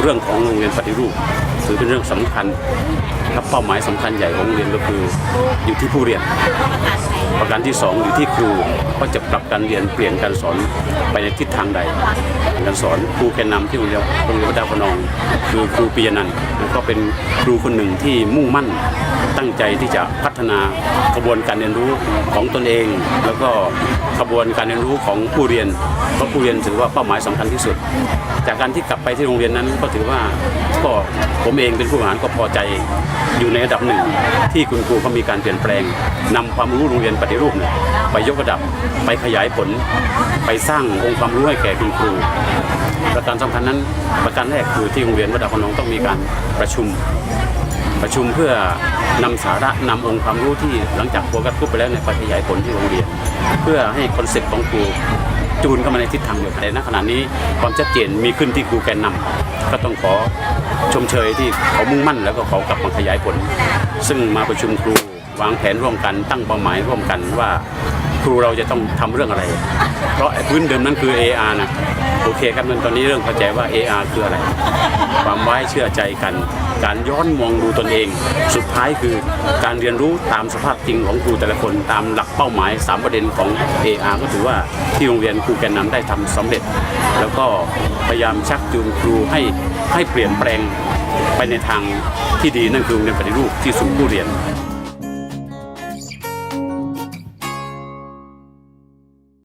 เรื่องของโรงเรียนปฏิรูปถือเป็นเรื่องสำคัญครับเป้าหมายสำคัญใหญ่ของโรงเรียนก็คืออยู่ที่ผู้เรียน ประการที่สองอยู่ที่ครูว่าจะปรับการเรียนเปลี่ยนการสอนไปในทิศทางใด การสอนครูแกนนำที่โรงเรียนโรงเรียนวัดดาวพนอง คือครูปียนันท์ก็เป็นครูคนหนึ่งที่มุ่งมั่นตั้งใจที่จะพัฒนากระบวนการเรียนรู้ของตนเอง แล้วก็กระบวนการเรียนรู้ของผู้เรียนเพราะผู้เรียนถือว่าเป้าหมายสำคัญที่สุด จากการที่กลับไปที่โรงเรียนนั้นก็ถือว่าก็ ผมเองเป็นผู้บริหารก็พอใจอยู่ในระดับหนึ่ง ที่คุณครูเขามีการเปลี่ยนแปลงนำความรู้โรงเรียนปฏิรูปเนี่ยไปยกระดับไปขยายผล ไปสร้างองค์ความรู้ให้แก่คุณครู ประการสำคัญนั้นประการแรกคือที่โรงเรียนวัดดาวพนองต้องมีการประชุมประชุมเพื่อนำสาระนำองค์ความรู้ที่หลังจากโฟกัสกรุ๊ปไปแล้วเนี่ยไปขยายผลที่โรงเรียน เพื่อให้คอนเซ็ปต์ของครูจูนเข้ามาในทิศทางเดียวกันในณขณะนี้ความชัดเจนมีขึ้นที่ครูแกนนำก็ต้องขอ ชมเชยที่เขามุ่งมั่นแล้วก็เขากลับมาขยายผล ซึ่งมาประชุมครูวางแผนร่วมกันตั้งเป้าหมายร่วมกันว่าครูเราจะต้องทำเรื่องอะไร เพราะพื้นเดิมนั้นคือ AR นะโอเคครับมันตอนนี้เรื่องเข้าใจว่า AR คืออะไร ความไว้เชื่อใจกัน การย้อนมองดูตนเอง สุดท้ายคือการเรียนรู้ตามสภาพจริงของครูแต่ละคนตามหลักเป้าหมาย 3 ประเด็นของ AR ก็ถือว่าที่โรงเรียนครูแกนนำได้ทำสำเร็จ แล้วก็พยายามชักจูงครูให้ให้เปลี่ยนแปลงไปในทางที่ดีนั่นคือโรงเรียนปฏิรูปที่สูงผู้เรียน